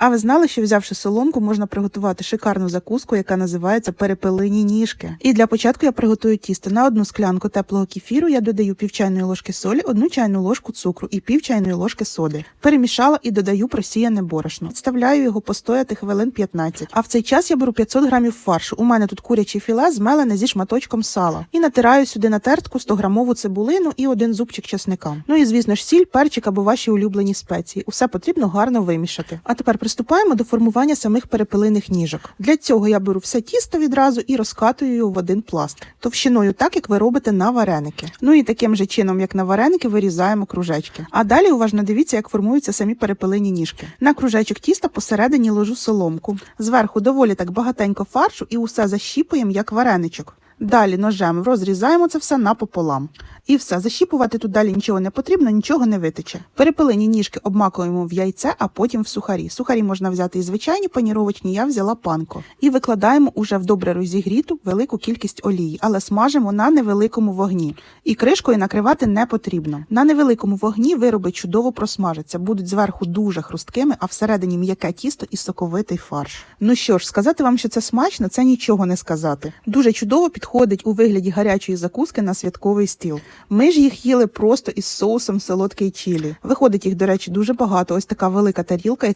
А ви знали, що взявши соломку, можна приготувати шикарну закуску, яка називається перепелині ніжки. І для початку я приготую тісто. На одну склянку теплого кефіру я додаю пів чайної ложки солі, одну чайну ложку цукру і пів чайної ложки соди. Перемішала і додаю просіяне борошно. Вставляю його постояти хвилин 15. А в цей час я беру 500 грамів фаршу. У мене тут куряче філе змелене зі шматочком сала. І натираю сюди на тертку 100 грамову цибулину і один зубчик чесника. Ну і звісно ж сіль, перчик або ваші улюблені спеції. Усе потрібно гарно вимішати. А тепер приступаємо до формування самих перепелиних ніжок. Для цього я беру все тісто відразу і розкатую його в один пласт, товщиною так, як ви робите на вареники. Ну і таким же чином, як на вареники, вирізаємо кружечки. А далі уважно дивіться, як формуються самі перепелині ніжки. На кружечок тіста посередині ложу соломку. Зверху доволі так багатенько фаршу і усе защіпуємо як вареничок. Далі ножем розрізаємо це все напополам. І все, защіпувати тут далі нічого не потрібно, нічого не витече. Перепелені ніжки обмакуємо в яйце, а потім в сухарі. Сухарі можна взяти і звичайні паніровочні, я взяла панко. І викладаємо уже в добре розігріту велику кількість олії, але смажимо на невеликому вогні. І кришкою накривати не потрібно. На невеликому вогні вироби чудово просмажаться, будуть зверху дуже хрусткими, а всередині м'яке тісто і соковитий фарш. Ну що ж, сказати вам, що це смачно, це нічого не сказати. Дуже чудово підходить у вигляді гарячої закуски на святковий стіл. Ми ж їх їли просто із соусом солодкий чілі. Виходить їх, до речі, дуже багато. Ось така велика тарілка,